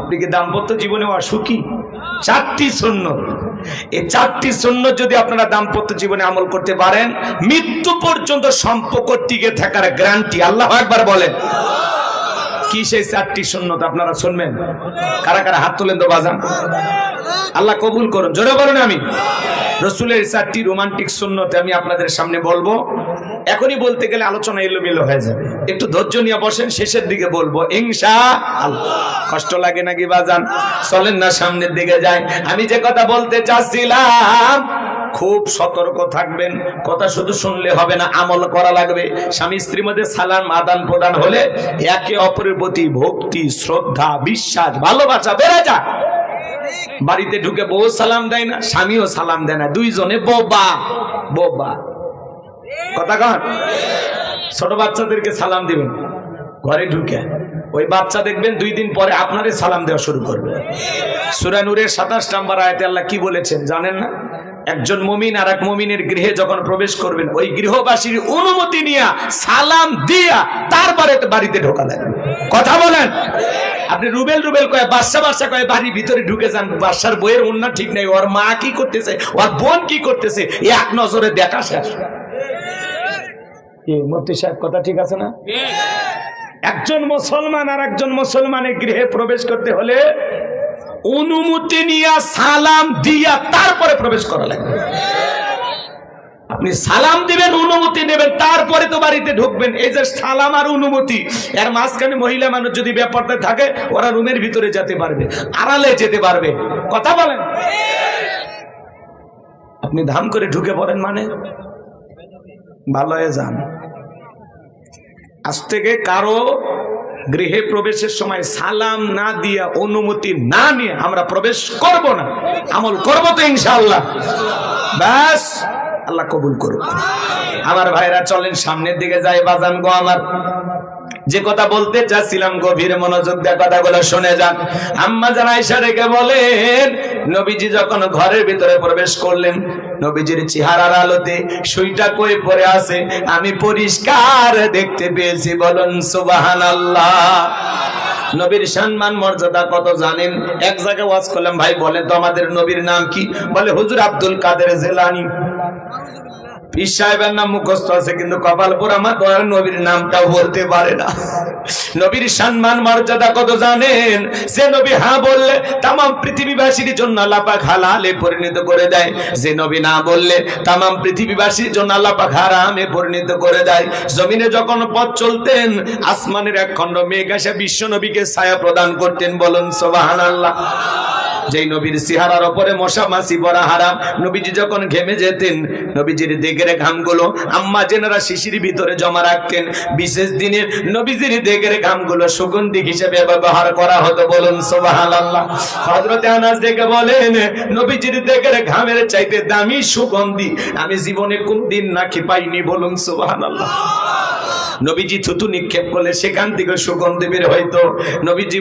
আপনি কি দাম্পত্য জীবনে অসুখী চারটি শূন্য। এই চারটি শূন্য যদি আপনারা দাম্পত্য জীবনে আমল করতে পারেন, মৃত্যু পর্যন্ত সম্পর্ক টিকে থাকার গ্যারান্টি আল্লাহ একবার বলেন। কি সেই চারটি শূন্যতা আপনারা শুনবেন? কারা কারা হাত তোলেন তো বাজান? আল্লাহ কবুল করুন। জোরে বলুন আমি। রসুলের চারটি রোমান্টিক শূন্যতে আমি আপনাদের সামনে বলব। এখনই বলতে গেলে আলোচনা এলোমেলো হয়ে যাবে। একটু ধৈর্য নিয়ে বসেন, শেষের দিকে বলব আল্লাহ কষ্ট লাগে নাকি বাজান? চলেন না, সামনের দিকে যায় আমি যে কথা বলতে চাচ্ছিলাম, খুব সতর্ক থাকবেন। কথা শুধু শুনলে হবে না, আমল করা লাগবে। স্বামী স্ত্রীর মধ্যে সালাম, আদান প্রদান হলে একে অপরের প্রতি ভক্তি, শ্রদ্ধা, বিশ্বাস, ভালোবাসা বেড়ে যায়। বাড়িতে ঢুকে বউ সালাম দেয় না, স্বামীও সালাম দেয় না। দুইজনে বোবা বোবা। কথা কন? ছোট বাচ্চাদেরকে সালাম দিবেন। ঘরে ঢুকে। ওই বাচ্চা দেখবেন দুই দিন পরে আপনারে সালাম দেওয়া শুরু করবে। সুরানুরের সাতাশ নাম্বার আয়তে আল্লাহ কি বলেছেন জানেন না? একজন মমিন আর এক মমিনের গৃহে যখন প্রবেশ করবেন, ওই গৃহবাসীর অনুমতি নিয়া সালাম দিয়া তারপরে বাড়িতে ঢোকা লাগবে কথা বলেন? আপনি রুবেল রুবেল কয়ে বাচ্চা বাচ্চা কয়ে বাড়ির ভিতরে ঢুকে যান। বাচ্চার বইয়ের অন্য ঠিক নেই। ওর মা কি করতেছে? ওর বোন কি করতেছে? এক নজরে দেখা শেষ। কি মূর্তি সাহেব, কথা ঠিক আছে না? একজন মুসলমান আর একজন মুসলমানের গৃহে প্রবেশ করতে হলে অনুমতি নিয়ে সালাম দিয়া তারপরে প্রবেশ করা লাগবে। আপনি সালাম দিবেন, অনুমতি নেবেন, তারপরে তো বাড়িতে ঢুকবেন। এই যে সালাম আর অনুমতি, এর মাঝখানে মহিলা মানুষ যদি ব্যাপারটা থাকে, ওরা রুমের ভিতরে যেতে পারবে, আড়ালে যেতে পারবে। কথা বলেন? আপনি ধাম করে ঢুকে পড়েন মানে? ভালো হয়ে যান আজ থেকে কারও গৃহে প্রবেশের সময় সালাম না দিয়া অনুমতি না নিয়ে আমরা প্রবেশ করব না। আমল করব তো ইনশাআল্লাহ। ব্যাস, আল্লাহ কবুল করুক। আমার ভাইরা চলেন সামনের দিকে যাই বাজান গো আমার। যে কথা বলতে চাচ্ছিলাম গভীর মনোযোগ দিয়ে কথাগুলো শুনে যান। আম্মা জান আয়েশা রেখে বলেন, নবীজি যখন ঘরের ভিতরে প্রবেশ করলেন, নবীজির চেহারার আলোতে সুইটা কই পড়ে আছে, আমি পরিষ্কার দেখতে পেয়েছি, বলুন সুবহানাল্লাহ। নবীর সম্মান, মর্যাদা কত জানেন? এক জায়গায় ওয়াজ করলাম, ভাই বলেন তো আমাদের নবীর নাম কি? বলে, হুজুর আব্দুল কাদের জেলানি। পীর সাহেবের নাম মুখস্থ আছে, কিন্তু কপালপুর আমার দয়ার নবীর নামটাও বলতে পারে না। নবীর সম্মান, মর্যাদা কত জানেন? নবী হ্যাঁ বললে পৃথিবীবাসীর জন্য আল্লাপাক হালালে পরিণত করে দেয়। যে নবী না বললে তাম পৃথিবীবাসীর জন্য আল্লাপাক হারামে পরিণত করে দেয়। জমিনে যখন পথ চলতেন, আসমানের এক খণ্ড মেঘ এসে বিশ্ব নবীকে ছায়া প্রদান করতেন, বলুন সোবাহান আল্লাহ যেই নবীর সিহারার ওপরে মশা মাসি বড়া হারাম, নবীজি যখন ঘেমে যেতেন, নবীজির দেগের ঘামগুলো আম্মা জেনারা শিশির ভিতরে জমা রাখতেন। বিশেষ দিনের নবীজির দেগের ঘামগুলো সুগন্ধি হিসেবে ব্যবহার করা হতো বলুন সোবাহান আল্লাহ হজরতে আনাস দেখে বলেন, নবীজির দেগের ঘামের চাইতে দামি সুগন্ধি আমি জীবনে কোনদিন নাকি পাইনি বলুন সোবাহান আল্লাহ নবীজি থুতু নিক্ষেপ করলে সেখান থেকে সুগন্ধি বের হয়তো নবীজি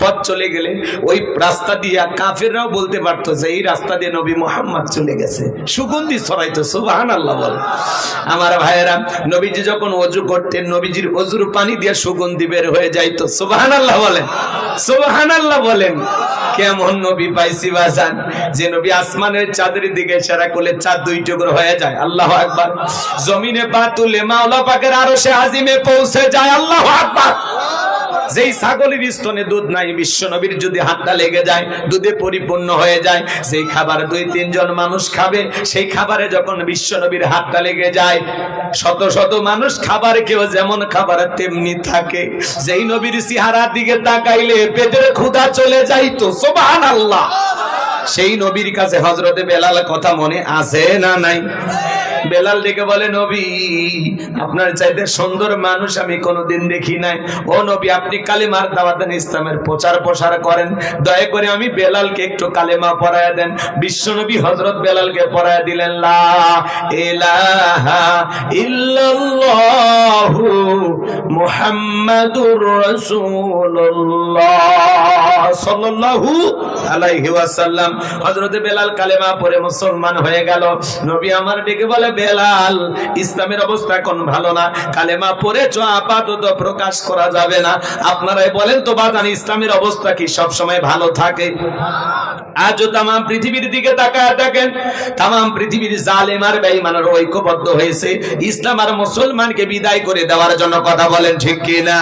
পথ চলে গেলে ওই রাস্তা দিয়ে কাফেররাও বলতে পারতো যে, এই রাস্তা দিয়ে নবী মোহাম্মদ চলে গেছে। সুগন্ধি ছড়াইতো সুবাহান আল্লাহ বল। আমার ভাইয়েরা, নবীজি যখন অজু করতেন, নবীজির অজুর পানি দিয়ে সুগন্ধি বের হয়ে যাইতো। সুবাহান আল্লাহ বলেন সুবাহান আল্লাহ বলেন। কেমন নবী পাইছি বাজান? যে নবী আসমানের চাঁদের দিকে সেরা করলে চাঁদ দুই টুকরো হয়ে যায়। আল্লাহ আকবার। জমিনে পা তুলে মাওলা পাকের আরও সে আজিমে পৌঁছে যায়, আল্লাহ আকবার। যেই ছাগলের স্তনে দুধ নাই, বিশ্ব নবীর যদি হাতটা লেগে যায়, দুধে পরিপূর্ণ হয়ে যায় সেই খাবার দুই, তিনজন মানুষ খাবে, সেই খাবারে যখন বিশ্ব নবীর হাতটা লেগে যায়, শত শত মানুষ খাবার কেউ যেমন খাবার তেমনি থাকে। যেই নবীর সিহারার দিকে তাকাইলে পেটের ক্ষুধা চলে যাইতো সোবাহান আল্লাহ সেই নবীর কাছে হজরতে বেলাল কথা মনে আছে না নাই? বেলাল ডেকে বলে, নবী, আপনার চাইতে সুন্দর মানুষ আমি কোনোদিন দেখি নাই। ও নবী, আপনি কালেমার দাওয়াত দেন ইসলামের প্রচার প্রসার করেন। দয়া করে আমি বেলালকে একটু কালেমা পড়ায়া দেন। বিশ্ব নবী হজরত বেলালকে পড়ায়া দিলেন, লা ইলাহা ইল্লাল্লাহু মুহাম্মাদুর রাসূলুল্লাহ সাল্লাল্লাহু আলাইহি ওয়াসাল্লাম। হযরতে বেলাল কালেমা পড়ে মুসলমান হয়ে গেল। নবী আমার ডেকে বলে বেলাল, ইসলামের অবস্থা এখন ভালো না। কালেমা পড়ে চ আপাতত প্রকাশ করা যাবে না। আপনারাই বলেন তো, বাজান, ইসলামের অবস্থা কি সব সময় ভালো থাকে? আজও তাম পৃথিবীর দিকে তাকায় দেখেন তাম পৃথিবীর জালেম আর বেঈমানের ঐক্যবদ্ধ হয়েছে। ইসলাম আর মুসলমানকে বিদায় করে দেওয়ার জন্য কথা বলেন ঠিক কি না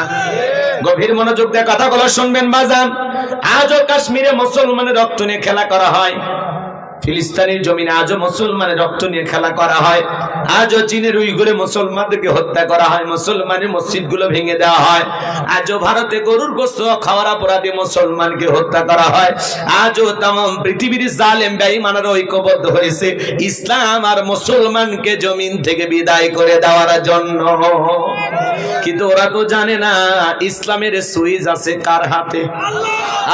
গভীর মনোযোগ দিয়ে কথাগুলো শুনবেন, বাজান। আজও কাশ্মীরে মুসলমানের রক্ত নিয়ে খেলা করা হয়। ফিলিস্তিনের জমিনে আজও মুসলমানের রক্ত নিয়ে খেলা করা হয়। আজও চীনের উইগুরে মুসলমানদেরকে হত্যা করা হয়, মুসলমানের মসজিদগুলো ভেঙে দেওয়া হয়। আজও ভারতে গরুর গোস্ত, খাওয়ার অপরাধে মুসলমানকে হত্যা করা হয়। আজও তাম পৃথিবীর জালেম বেঈমানের ঐক্যবদ্ধ হয়েছে। ইসলাম আর মুসলমানকে জমিন থেকে বিদায় করে দেওয়ার জন্য। কিন্তু ওরা তো জানে না ইসলামের সুইজ আছে কার হাতে।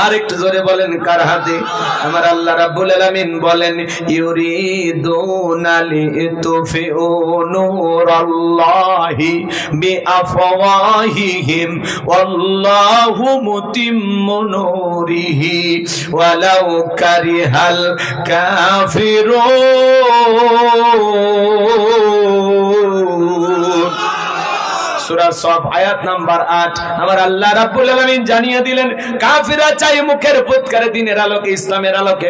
আর একটু জোরে বলেন, কার হাতে? আমার আল্লাহ রাব্বুল আলামিন বলেন, ইউরিদুনা লিতুফিউ নূরাল্লাহি বিআফওয়াহিহিম, ওয়াল্লাহু মুতিম্মু নূরিহি, ওয়ালাউ কারিহাল কাফিরুন। সূরা সফ, আয়াত নাম্বার 8 আমার আল্লাহ রাব্বুল আলামিন জানিয়ে দিলেন কাফিররা চাই মুখের ফুৎকারে, দিনের আলোকে, ইসলামের আলোকে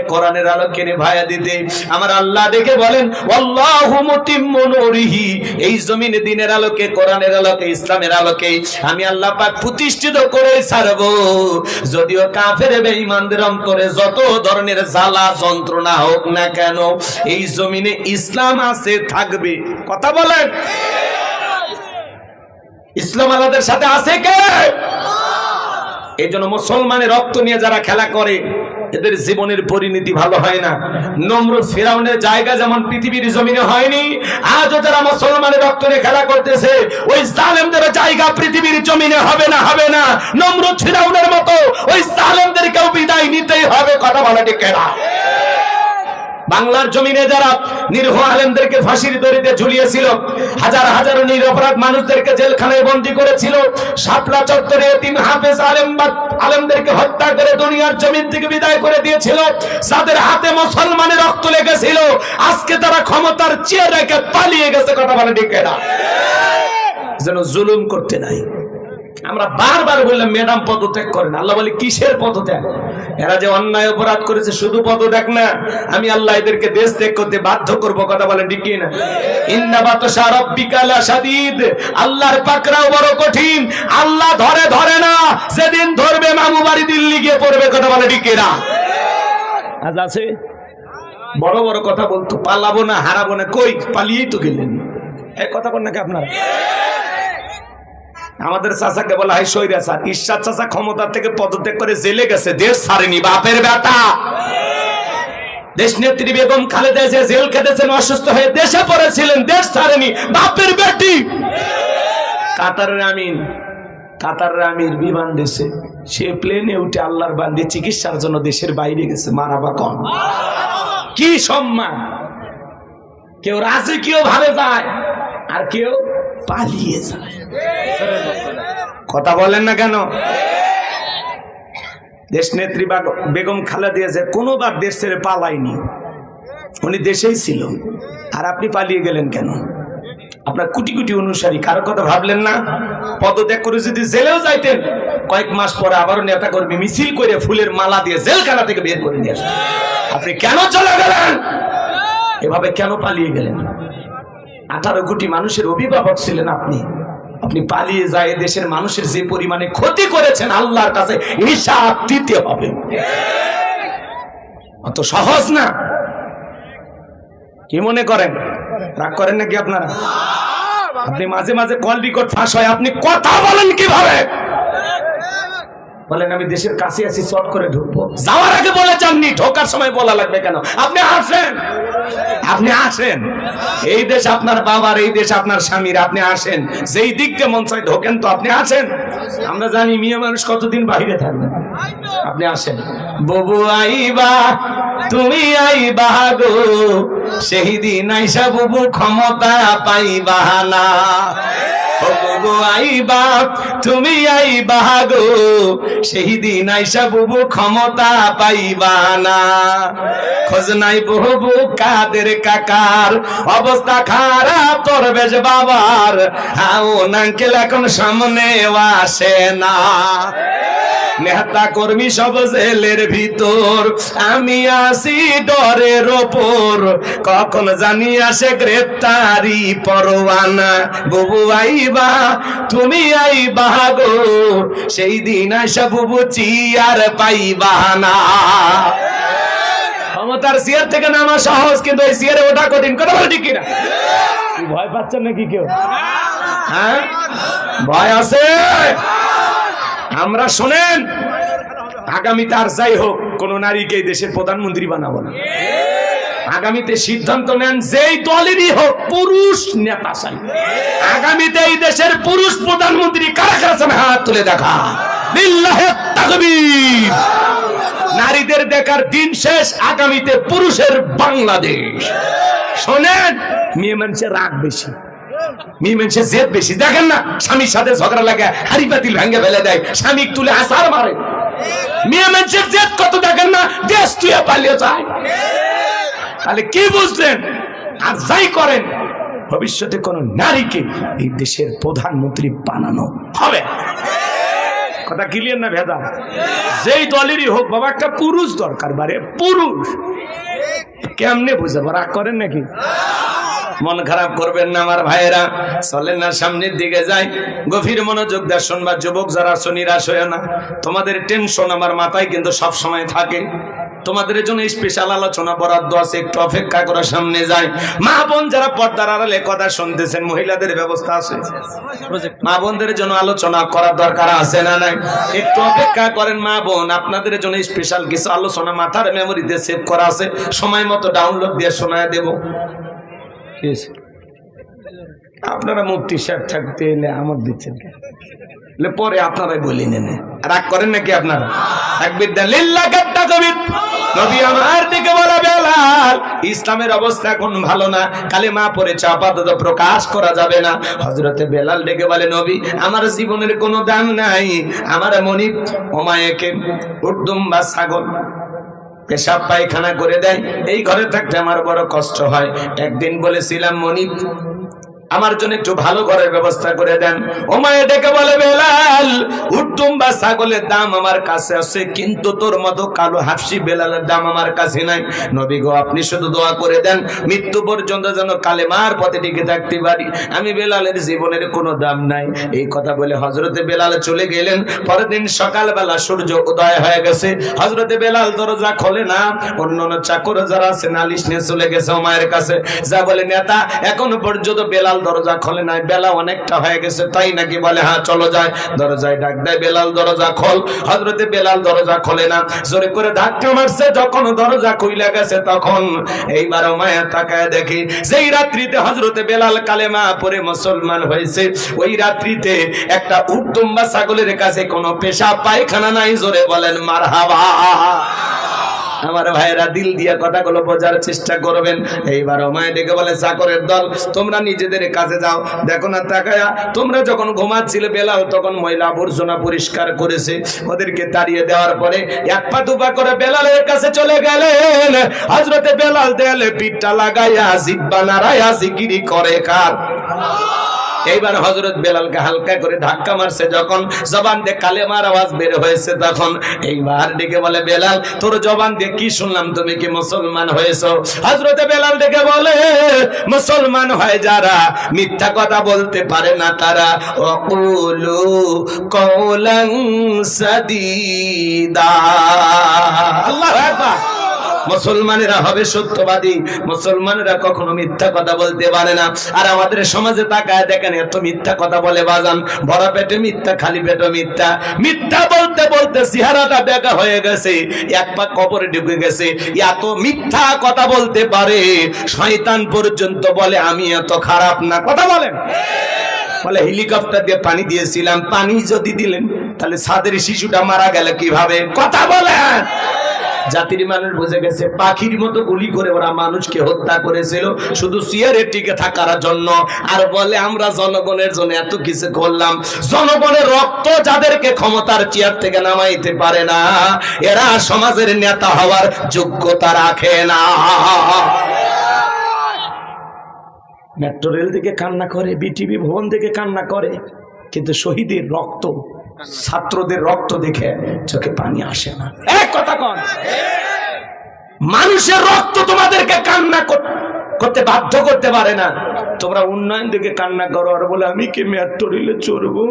আমি আল্লাহ প্রতিষ্ঠিত করে ছাড়ব। যদিও কাফের বেঈমানদের অন্তরে যত ধরনের জ্বালা, যন্ত্রণা হোক না কেন, এই জমিনে ইসলাম আছে, থাকবে। কথা বলেন? ইসলাম আমাদের সাথে আছে কে? এই জন্য মুসলমানের রক্ত নিয়ে যারা খেলা করে, এদের জীবনের পরিণতি ভালো হয় না। নম্র ফেরাউনের জায়গা যেমন পৃথিবীর জমিনে হয়নি, আজও যারা মুসলমানের রক্ত নিয়ে খেলা করতেছে, ওই জালেমদের জায়গা পৃথিবীর জমিনে হবে না হবে না। নম্র ফেরাউনের মতো ওই জালেমদেরকেও বিদায় নিতেই হবে, কথা বলা ঠিক কেনা? বাংলার জমিনে যারা নির্ভ আলেমদেরকে ফাঁসির দড়িতে ঝুলিয়েছিল, হাজার হাজার নিরপরাধ মানুষদেরকে জেলখানায় বন্দী করেছিল, শাপলা চত্বরে তিন হাফেজ আলেম আলেমদেরকে হত্যা করে দুনিয়ার জমিন থেকে বিদায় করে দিয়েছিল, যাদের হাতে মুসলমানের রক্ত লেগেছিল, আজকে তারা ক্ষমতার চেয়ে রেখে পালিয়ে গেছে, কথা বলে ঠিক না যেন জুলুম করতে নাই। আমরা বারবার বললাম, ম্যাডাম, পদত্যাগ করেন। আল্লাহ বলে, কিসের পদত্যাগ? এরা যে অন্যায় অপরাধ করেছে, শুধু পদ দেখ না, আমি আল্লাহ এদেরকে দেশ ত্যাগ করতে বাধ্য করব, কথা বলে ঠিক না? ইন্না বাতাসা রাব্বিকা লাশাদীদ আল্লাহর পাকড়াও বড় কঠিন। আল্লাহ ধরে ধরে না সেদিন ধরবে মামু বাড়ি দিল্লি গিয়ে পড়বে, কথা বলে ঠিক না? আজ আছে? বড় বড় কথা বলতো, পালাবো না, হারাবো না, কই? পালিয়েই তো গেলেন। এই কথা বল নাকি আপনারা? আমাদের চাচাকে বলা হয় সৈরা স্যার ঈশ্বর চাচা ক্ষমতা থেকে পদত্যাগ করে জেলে গেছে। দেশ ছাড়েনি, বাপের বেটা। দেশ নেত্রী বেগম খালেদা যে জেল খেটেছেন, অসুস্থ হয়ে দেশে পড়েছিলেন, দেশ ছাড়েনি, বাপের বেটি। কাতারের আমিন, কাতারের আমির বিমান দেশে, সে প্লেনে উঠে আল্লাহর বান্দি চিকিৎসার জন্য দেশের বাইরে গেছে মারাবা কম কি সম্মান? কেউ রাজকীয় ভাবে যায়, আর কেউ পালিয়ে যায়। কথা বলেন না কেন? দেশ নেত্রী বেগম খালেদা যে কোনোবার দেশ ছেড়ে পালায়নি, উনি দেশেই ছিল। আর আপনি পালিয়ে গেলেন কেন? আপনার কোটি কোটি অনুসারী, কারও কথা ভাবলেন না? পদত্যাগ করে যদি জেলেও যাইতেন, কয়েক মাস পরে আবারও নেতা কর্মী মিছিল করে ফুলের মালা দিয়ে জেলখানা থেকে বের করে নিয়ে আসেন আপনি কেন চলে গেলেন? এভাবে কেন পালিয়ে গেলেন? আঠারো কোটি মানুষের অভিভাবক ছিলেন আপনি। আপনি পালিয়ে যায় দেশের মানুষের যে পরিমাণে ক্ষতি করেছেন আল্লাহর কাছে, হিসাব দিতে হবে। অত সহজ না। কি মনে করেন? রাগ করেন নাকি আপনারা? আপনি মাঝে মাঝে কল রেকর্ড ফাঁস হয়, আপনি কথা বলেন কীভাবে? বলেন, আমি দেশের কাছে আছি শর্ট করে ঢুকবো। যাওয়ার আগে বলে যাননি ঢোকার সময় বলা লাগবে কেন? আপনি আসেন। আপনি আসেন। এই দেশ আপনার বাবার, এই দেশ আপনার স্বামীর, আপনি আসেন। যেই দিককে মন চাই ঢোকেন তো আপনি আসেন। আমরা জানি মেয়ে মানুষ কতদিন বাইরে থাকবে। আপনি আসেন। ববু আইবা, তুমি আইবা গো, সেই দিন আইসা বুবু ক্ষমতা পাইবা না। ও বুবু আইবা তুমি আইবা গো সেই দিন আইসা বুবু ক্ষমতা পাইবা না। খোঁজ নাই বুবু কাদের কাকার, অবস্থা খারাপ বাবার। আও নাঙ্কেল এখন সামনে আসে না। নেতা কর্মী সব জেলের ভিতর, আমি আসি ডরের ওপর। কখন জানি আসে গ্রেপ্তারি পরোয়ানা, বুবু আইবা তুমি আইবা গো সেই দিন আসা বুবু চিয়ার পাইবা না। ক্ষমতার চেয়ার থেকে নামা সহজ, কিন্তু এই চেয়ারে ওঠা কঠিন। কথা বলে ঠিক কিনা? ভয় পাচ্ছেন নাকি কেউ? হ্যাঁ? ভয় আছে? আমরা শোনেন, আগামী তার যাই হোক, কোন নারীকে দেশের প্রধানমন্ত্রী বানাবো না। আগামীতে সিদ্ধান্ত নেন, যেই দলেরই হোক, পুরুষ নেতা চাই। আগামীতে এই দেশের পুরুষ প্রধানমন্ত্রী কারা কারা? হাত তুলে দেখা। নারীদের দেখার দিন শেষ, আগামীতে পুরুষের বাংলাদেশ। শোনেন, মেয়ে মানুষের রাগ বেশি। মেয়ে মানুষের জেদ বেশি। দেখেন না, স্বামীর সাথে ঝগড়া লাগে, হাড়ি পাতিল ভেঙে ফেলে দেয়, স্বামী তুলে আসার মারে। মেয়ে মানুষের জেদ কত, দেখেন না, দেশ তুই পালিয়ে যায়। তাহলে কি বুঝলেন? আর যাই করেন, ভবিষ্যতে কোন নারীকে এই দেশের প্রধানমন্ত্রী বানানো হবে। কথা ক্লিয়ার না ভেদা? যেই দলেরই হোক, বাবা, একটা পুরুষ দরকার, বারে পুরুষ। কেমনে বুঝাবো, রাগ করেন নাকি? মন খারাপ করবেন না আমার ভাইয়েরা, চলেন না, সামনের দিকে যাই। গভীর মনোযোগ দেয় শুনবা, যুবক যারা আছো নিরাশ হয়ে না, তোমাদের টেনশন আমার মাথায় কিন্তু সব সময় থাকে। তোমাদের জন্য স্পেশাল আলোচনা বরাদ্দ আছে একটু অপেক্ষা করে সামনে যায় মা বোন যারা পর্দার আড়ালে কথা শুনতেছেন মহিলাদের ব্যবস্থা আছে? মা বোনদের জন্য আলোচনা করার দরকার আছে না নাই? একটু অপেক্ষা করেন মা বোন আপনাদের জন্য স্পেশাল কিছু আলোচনা মাথার মেমোরিতে সেভ করা আছে। সময় মতো ডাউনলোড দিয়ে শোনায় দেবো। আপনারা মুক্তি সাহেব থাকতে এলে আমার দিচ্ছেন পরে আপনারাই বলি নেনে। রাগ করেন নাকি আপনারা? একবির লিল্লা কাট্টা কবির ইসলামের অবস্থা এখন ভালো না। কালে মা পরে চাপাতত প্রকাশ করা যাবে না। হজরতে বেলাল ডেকে বলে, নবী, আমার জীবনের কোনো দাম নাই। আমার মনিব ওমায়েকে উর্দুম বা ছাগল পেশাব পায়খানা করে দেয়। এই ঘরে থাকতে আমার বড় কষ্ট হয়। একদিন বলেছিলাম, মনিব, আমার জন্য একটু ভালো ঘরের ব্যবস্থা করে দেন। ও মায়ে ডেকে বলে, বেলাল উত্তম বা ছাগলের দাম আমার কাছে আছে, কিন্তু তোর মতো কালো হাফসি বেলালের দাম আমার কাছে নাই। নবী গো, আপনি শুধু দোয়া করে দেন, মৃত্যু পর্যন্ত যেন কালেমার পথে টিকে থাকতে পারি। আমি বেলালের জীবনের কোনো দাম নাই। এই কথা বলে হজরতে বেলাল চলে গেলেন। পরের দিন সকালবেলা সূর্য উদয় হয়ে গেছে। হজরতে বেলাল দরজা খোলে না। অন্য অন্য চাকর যারা আছে, নালিশ নিয়ে চলে গেছে মায়ের কাছে। যা বলে, নেতা, এখনও পর্যন্ত বেলাল দরজা খোলে নাই। বেলা অনেকটা হয়ে গেছে, তাই নাকি বলে হ্যাঁ চলো যায় দরজায় ডাক দেয় বেলাল দরজা খোল। হজরতে বেলাল দরজা খোলে না। জোরে করে ধাক্কা মারছে, যখন দরজা খুইলা গেছে তখন। এইবার মায়া তাকায় দেখি, যেই রাত্রিতে হজরতে বেলাল কালেমা পরে মুসলমান হয়েছে, ওই রাত্রিতে একটা উত্তম বা ছাগলের কাছে কোনো পেশা পায়খানা নাই, জোরে বলেন, মারহাবা। আমার ভাইয়েরা দিল দিয়া কথাগুলো বোঝার চেষ্টা করবেন। এইবার মায় ডেকে বলে, চাকরের দল, তোমরা নিজেদের কাছে যাও। দেখো না, তাকায়া, তোমরা যখন ঘুমাচ্ছিলে বেলাল, তখন ময়লা আবর্জনা পরিষ্কার করেছে। ওদেরকে তাড়িয়ে দেওয়ার পরে এক পা দুপা করে বেলালের কাছে চলে গেলেন। হজরতে বেলাল দেয়ালে পিঠটা লাগাইয়া জিব্বা নাড়াইয়া জিকিরি করে কার? এইবার হজরত বেলালকে হালকা করে ধাক্কা মারছে, যখন জবান দিয়ে কালেমার আওয়াজ বের হয়েছে, তখন এইবার ডেকে বলে, বেলাল, তোর জবান দিয়ে কি শুনলাম? তুমি কি মুসলমান হয়েছো? হজরতে বেলাল ডেকে বলে, মুসলমান হয় যারা, মিথ্যা কথা বলতে পারে না তারা। অকুলু কৌলং সাদিদা। আল্লাহ মুসলমানেরা হবে সত্যবাদী, মুসলমানেরা কখনো মিথ্যা কথা বলতে পারে না। আর আমাদের সমাজে তাকায় দেখেন, এত মিথ্যা কথা বলে বাজান বড় পেটে মিথ্যা, খালি পেটে মিথ্যা। মিথ্যা বলতে বলতে চেহারাটা বেকা হয়ে গেছে, এক পা কবরে ঢুকে গেছে। এত মিথ্যা কথা বলতে পারে, শয়তান পর্যন্ত বলে, আমি এত খারাপ না। কথা বলেন। বলে, হেলিকপ্টার দিয়ে পানি দিয়েছিলাম, পানি যদি দিলেন, তাহলে সাদের শিশুটা মারা গেল কীভাবে? কথা বলেন। জাতির মানুষ বুঝে গেছে, পাখির মতো গুলি করে ওরা মানুষকে হত্যা করেছিল। শুধু চেয়ারে টিকে থাকার জন্য। আর বলে, আমরা জনগণের জন্য এত কিছু করলাম। জনগণের রক্ত যাদেরকে ক্ষমতার চেয়ার থেকে নামাইতে পারে না, এরা সমাজের নেতা হওয়ার যোগ্যতা রাখে না। মেট্রো রেল থেকে কান্না করে, বিটিভি ভবন থেকে কান্না করে, কিন্তু শহীদের রক্ত ছাত্রদের রক্ত দেখে চোখে পানি আসে না। এক কথা কন। মানুষের রক্ত তোমাদেরকে কান্না কর- করতে বাধ্য করতে পারে না। তোমরা উন্নয়ন দেখে কান্না করো আর বলে আমি কি মেট্রো রেলে চড়বো?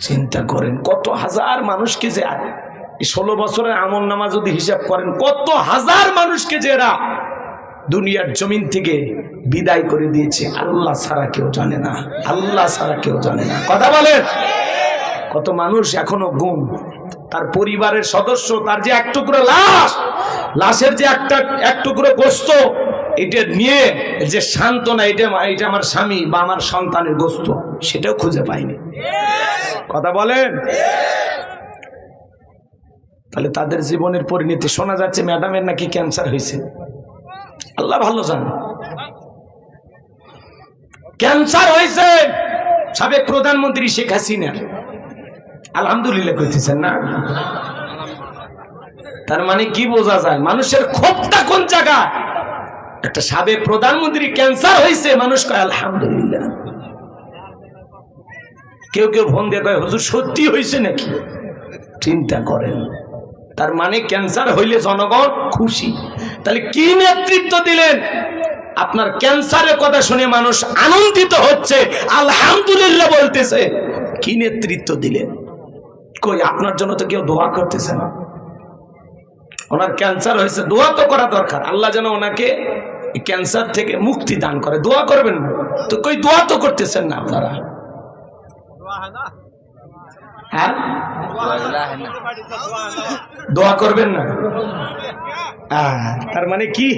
চিন্তা করেন কত হাজার মানুষকে যে ষোলো বছরের আমল নামা যদি হিসাব করেন কত হাজার মানুষকে যে এরা দুনিয়ার জমিন থেকে বিদায় করে দিয়েছে। আল্লাহ ছাড়া কেউ জানে না। আল্লাহ ছাড়া কেউ জানে না। কথা বলেন। কত মানুষ এখনও গুম তার পরিবারের সদস্য, তার যে এক টুকরো লাশ, লাশের যে একটা, এক টুকরো গোস্ত, এটা নিয়ে যে সান্ত্বনা, এটা এটা আমার স্বামী বা আমার সন্তানের গোস্ত, সেটাও খুঁজে পাইনি। কথা বলেন। তাহলে তাদের জীবনের পরিণতি শোনা যাচ্ছে, ম্যাডামের নাকি ক্যান্সার হয়েছে। আল্লাহ ভালো জানে। ক্যান্সার হয়েছে, সাবেক প্রধানমন্ত্রী শেখ হাসিনা আলহামদুলিল্লাহ কইতেছেন না। তার মানে কি বোঝা যায়, মানুষের ক্ষোভটা কোন জায়গা একটা সাবেক প্রধানমন্ত্রী ক্যান্সার হয়েছে, মানুষ কয়, আলহামদুলিল্লাহ। কেউ কেউ ফোন দিয়ে কয়, হুজুর, সত্যি হয়েছে নাকি? চিন্তা করেন। তার মানে ক্যান্সার হইলে জনগণ খুশি। তাহলে কি নেতৃত্ব দিলেন? আপনার ক্যান্সারের কথা শুনে মানুষ আনন্দিত হচ্ছে, আলহামদুলিল্লাহ বলতেছে। কি নেতৃত্ব দিলেন? কই, আপনার জন্য তো কেউ দোয়া করতেছে না। ওনার ক্যান্সার হয়েছে, দোয়া তো করা দরকার। আল্লাহ যেন ওনাকে ক্যান্সার থেকে মুক্তি দান করে। দোয়া করবেন না। তো কই, দোয়া তো করতেছেন না আপনারা। হ্যাঁ? দোয়া করবেন না? তার মানে কি?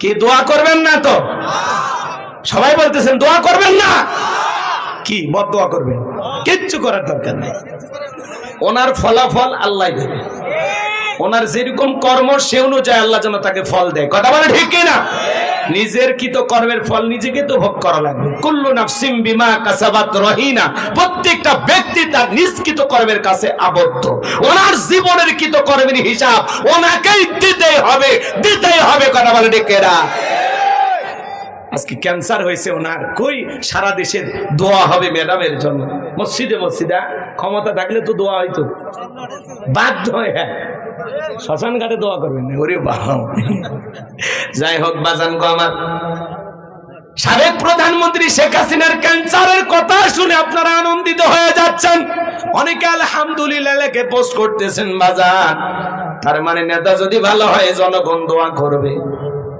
কি দোয়া করবেন না তো? সবাই বলতেছেন, দোয়া করবেন না? কি বদ দোয়া করবেন? কিচ্ছু করার দরকার নেই। ওনার ফলাফল আল্লাহ দেবে। ওনার যেরকম কর্ম, সে অনুযায়ী আল্লাহ যেন তাকে ফল দেয়। কথা বলে ঠিক না নিজের কৃত কর্মের ফল, নিজেকে তো ভোগ করা লাগবে। কুল্লু নাফসিম বিমা কাসাবাত রহিনা। প্রত্যেকটা ব্যক্তি তার নিজ কর্মের কাছে আবদ্ধ। ওনার জীবনের কৃত কর্মের হিসাব, ওনাকেই দিতেই হবে দিতেই হবে, কথা বলে ডেকেরা আজকে ক্যান্সার হয়েছে ওনার। কই? সারা দেশের দোয়া হবে ম্যাডামের জন্য। মসজিদে, মসজিদা ক্ষমতা থাকলে তো দোয়া হইতো। বাধ্য হ্যাঁ। শ্মশান ঘাটে দোয়া করবেন ওরে বাবা যাই হোক, বাজান গো আমার। সাবেক প্রধানমন্ত্রী শেখ হাসিনার ক্যান্সারের কথা শুনে আপনারা আনন্দিত হয়ে যাচ্ছেন। অনেকে আলহামদুলিল্লাহ পোস্ট করতেছেন বাজার তার মানে নেতা যদি ভালো হয়, জনগণ দোয়া করবে।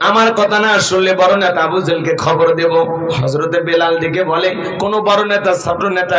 আমার কথা না শুনলে বড় নেতা আবু জেলকে খবর দেব। হজরতে বেলাল দিকে বলে, কোনো বড় নেতা ছাত্র নেতা